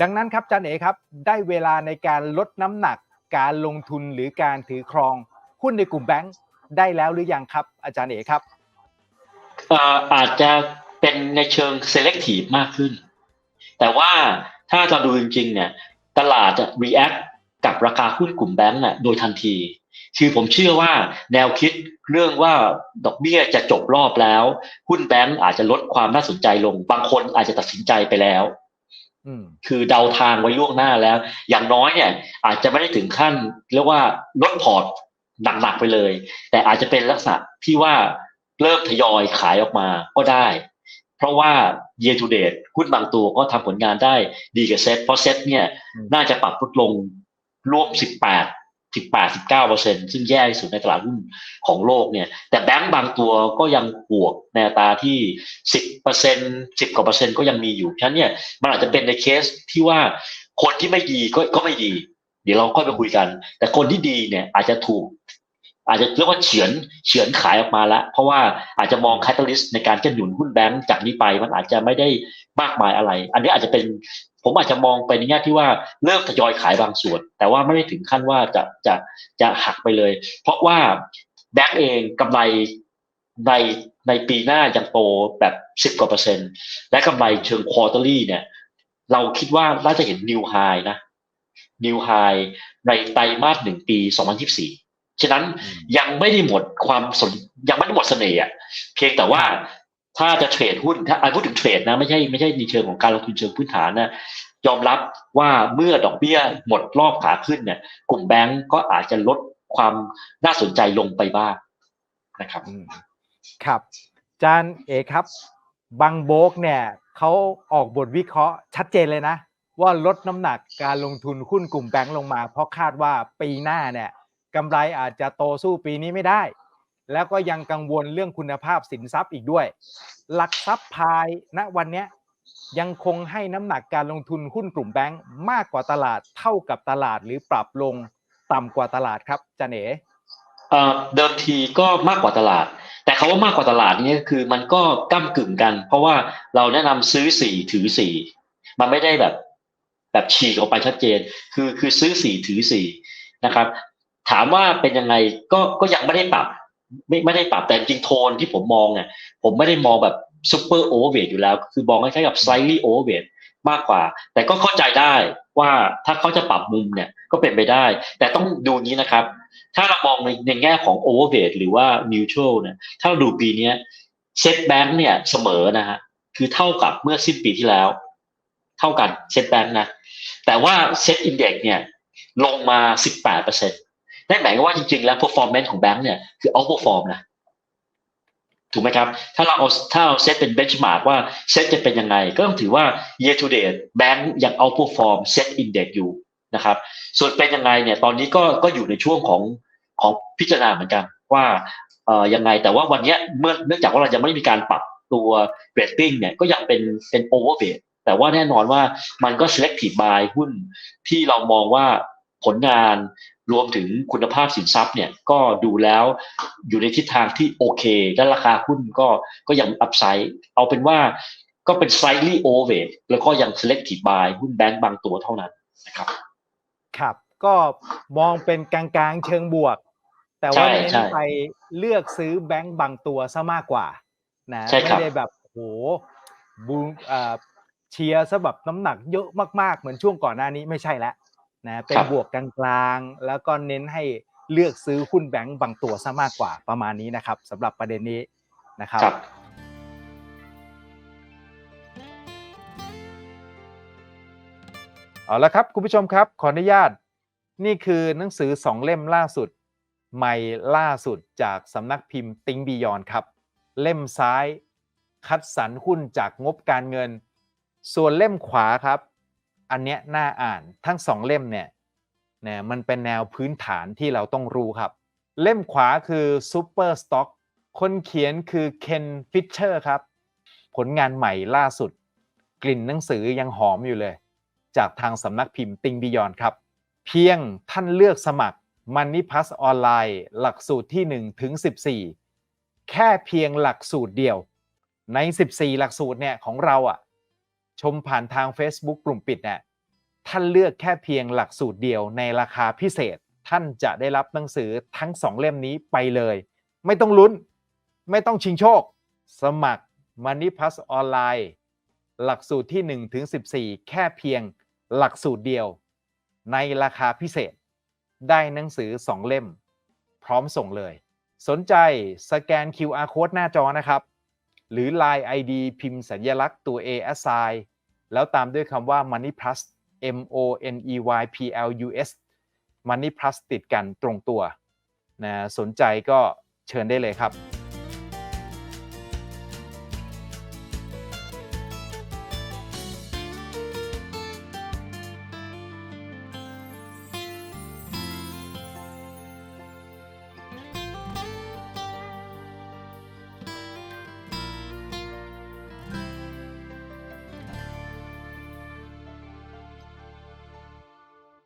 ดังนั้นครับอาจารย์เอ๋ครับได้เวลาในการลดน้ำหนักการลงทุนหรือการถือครองหุ้นในกลุ่มแบงค์ได้แล้วหรือยังครับ อาจารย์เอ๋ครับอาจจะเป็นในเชิง selective มากขึ้น แต่ว่าถ้าเราดูจริงๆเนี่ยตลาดจะ react กับราคาหุ้นกลุ่มแบงก์น่ะโดยทันที คือผมเชื่อว่าแนวคิดเรื่องว่าดอกเบี้ยจะจบรอบแล้ว หุ้นแบงก์อาจจะลดความน่าสนใจลง บางคนอาจจะตัดสินใจไปแล้ว คือเดาทางไว้ล่วงหน้าแล้ว อย่างน้อยเนี่ย อาจจะไม่ได้ถึงขั้นเรียกว่าลดพอร์ตหนักๆไปเลย แต่อาจจะเป็นลักษณะที่ว่าเริ่มทยอยขายออกมาก็ได้ เพราะว่า year to date หุ้นบางตัวก็ทำผลงานได้ดีกับเซ็ตเพราะเซ็ตเนี่ยอืมน่าจะปรับลดลงร่วม 18 สิบแปดสิบเก้าเปอร์เซ็นซึ่งแย่ที่สุดในตลาดหุ้นของโลกเนี่ย แต่แบงก์บางตัวก็ยังบวกในตาที่สิบเปอร์เซ็นสิบกว่าเปอร์เซ็นต์ก็ยังมีอยู่ฉะนั้นเนี่ยมันอาจจะเป็นในเคสที่ว่าคนที่ไม่ดีก็ก็ไม่ดี เดี๋ยวเราค่อยไปคุยกัน แต่คนที่ดีเนี่ยอาจจะถูก อาจจะเรียกว่าเฉือนเฉือนขายออกมาแล้วเพราะว่าอาจจะมอง c a t a l y s t ในการจะหนุนหุ้นแบงก์จากนี้ไป มันอาจจะไม่ได้มากมายอะไร อันนี้อาจจะเป็นผมอาจจะมองไปในแง่ที่ว่าเริ่มทยอยขายบางส่วน แต่ว่าไม่ได้ถึงขั้นว่าจะจะจะหักไปเลย เพราะว่าแบงก์เองกำไรในในปีหน้ายังโตแบบสิบกว่าเปอร์เซ็นต์และกำไรเชิงควอเตอรี่เนี่ย เราคิดว่าน่าจะเห็นนิวไฮนะนิวไฮในไตรมาสหนึ่งปี2024 ฉะนั้นอืมยังไม่ได้หมดความสนยังไม่ได้หมดเสน่ห์อะเพียงแต่ว่าถ้าจะเทรดหุ้นถ้าอะพูดถึงเทรดนะไม่ใช่ไม่ใช่ในเชิงของการลงทุนเชิงพื้นฐานนะยอมรับว่าเมื่อดอกเบี้ยหมดรอบขาขึ้นเนี่ยกลุ่มแบงก์ก็อาจจะลดความน่าสนใจลงไปบ้างนะครับอืมครับอาจารย์เอกครับบังโบกเนี่ยเขาออกบทวิเคราะห์ชัดเจนเลยนะ ว่าลดน้ำหนักการลงทุนหุ้นกลุ่มแบงก์ลงมา เพราะคาดว่าปีหน้าเนี่ย กำไรอาจจะโตสู้ปีนี้ไม่ได้ แล้วก็ยังกังวลเรื่องคุณภาพสินทรัพย์อีกด้วย หลักทรัพย์พายณวันนี้ยังคงให้น้ำหนักการลงทุนหุ้นกลุ่มแบงก์มากกว่าตลาดเท่ากับตลาดหรือปรับลงต่ำกว่าตลาดครับจารย์เอ๋เอ่อเดิมทีก็มากกว่าตลาด แต่คาว่ามากกว่าตลาดนี่คือมันก็ก้ากึ่งกัน เพราะว่าเราแนะนำซื้อสี่ถือสี่มันไม่ได้แบบ แบบฉีกออกไปชัดเจน คือคือซื้อสี่ถือสี่นะครับ ถามว่าเป็นยังไงก็ก็ยังไม่ได้ปรับ ไม่ไม่ได้ปรับแต่จริงโทนที่ผมมองเนี่ยผมไม่ได้มองแบบซูเปอร์โอเวอร์เวทอยู่แล้ว คือมองคล้ายๆกับไซลี่โอเวอร์เวทมากกว่า แต่ก็เข้าใจได้ว่าถ้าเขาจะปรับมุมเนี่ยก็เป็นไปได้ แต่ต้องดูนี้นะครับ ถ้าเรามองในในแง่ของ overweight หรือว่า neutral เนี่ยถ้าเราดูปีนี้เซ็ตแบงค์เนี่ยเสมอนะฮะคือเท่ากับเมื่อสิ้นปีที่แล้ว เท่ากันเซ็ตแบงค์นะแต่ว่าเซ็ตอินเด็กเนี่ยลงมา 18เปอร์เซ็นต์ นั่นหมายความว่าจริงๆแล้ว performance ของแบงค์เนี่ยคือ outperform นะถูกไหมครับ ถ้าเราเอาถ้าเราเซตเป็น benchmark ว่าเซตจะเป็นยังไง ก็ต้องถือว่า year to date แบงค์ยัง outperform เซ็ตอินเด็กอยู่นะครับ ส่วนเป็นยังไงเนี่ยตอนนี้ก็ก็อยู่ในช่วงของของพิจารณาเหมือนกันว่าเอ่อยังไงแต่ว่าวันนี้เมื่อเนื่องจากว่าเรายังไม่ได้มีการปรับตัว rating เนี่ยก็ยังเป็นเป็น overweight แต่ว่าแน่นอนว่ามันก็ selective buy หุ้นที่เรามองว่า ผลงานรวมถึงคุณภาพสินทรัพย์เนี่ยก็ดูแล้วอยู่ในทิศทางที่โอเค และราคาหุ้นก็ก็ยังอัพไซด์เอาเป็นว่าก็เป็น slightly overweight แล้วก็ยัง selective buy หุ้นแบงก์บางตัวเท่านั้นนะครับ ครับ ก็มองเป็นกลางๆเชิงบวก แต่ว่าใช่เน้นใช่ไปเลือกซื้อแบงก์บางตัวซะมากกว่า นะใช่ครัไม่บได้แบบโหบูเอ่อเชียร์ซะแบบน้ำหนักเยอะมากๆ เหมือนช่วงก่อนหน้านี้ไม่ใช่แล้ว นะเป็นบวกกลางๆ แล้วก็เน้นให้เลือกซื้อหุ้นแบงก์บางตัวซะมากกว่าประมาณนี้นะครับสำหรับประเด็นนี้นะครับครับเอาละครับคุณผู้ชมครับ ขออนุญาตนี่คือหนังสือสองเล่มล่าสุด ใหม่ล่าสุดจากสำนักพิมพ์ติงบียอนครับ เล่มซ้าย คัดสรรหุ้นจากงบการเงิน ส่วนเล่มขวาครับ อันเนี้ยน่าอ่านทั้งสองเล่มเนี่ยนะมันเป็นแนวพื้นฐานที่เราต้องรู้ครับ เล่มขวาคือ Super Stock คนเขียนคือเคนฟิชเชอร์ครับ ผลงานใหม่ล่าสุด กลิ่นหนังสือยังหอมอยู่เลย จากทางสำนักพิมพ์ติงบิยอนครับ เพียงท่านเลือกสมัคร Money Plus ออนไลน์ หลักสูตรที่1ถึง14 แค่เพียงหลักสูตรเดียว ใน 14 หลักสูตรเนี่ยของเราอะ ชมผ่านทาง Facebook กลุ่มปิดเนี่ยท่านเลือกแค่เพียงหลักสูตรเดียวในราคาพิเศษ ท่านจะได้รับหนังสือทั้งสองเล่มนี้ไปเลย ไม่ต้องลุ้น ไม่ต้องชิงโชค สมัคร Money Plus ออนไลน์ หลักสูตรที่1ถึง14 แค่เพียงหลักสูตรเดียว ในราคาพิเศษ ได้หนังสือ 2 เล่ม พร้อมส่งเลย สนใจสแกน QR code หน้าจอนะครับ หรือ Line ID พิมพ์สัญลักษณ์ตัว A assign แล้วตามด้วยคำว่า Money Plus M O N E Y P L U S Money Plus ติดกันตรงตัวนะสนใจก็เชิญได้เลยครับ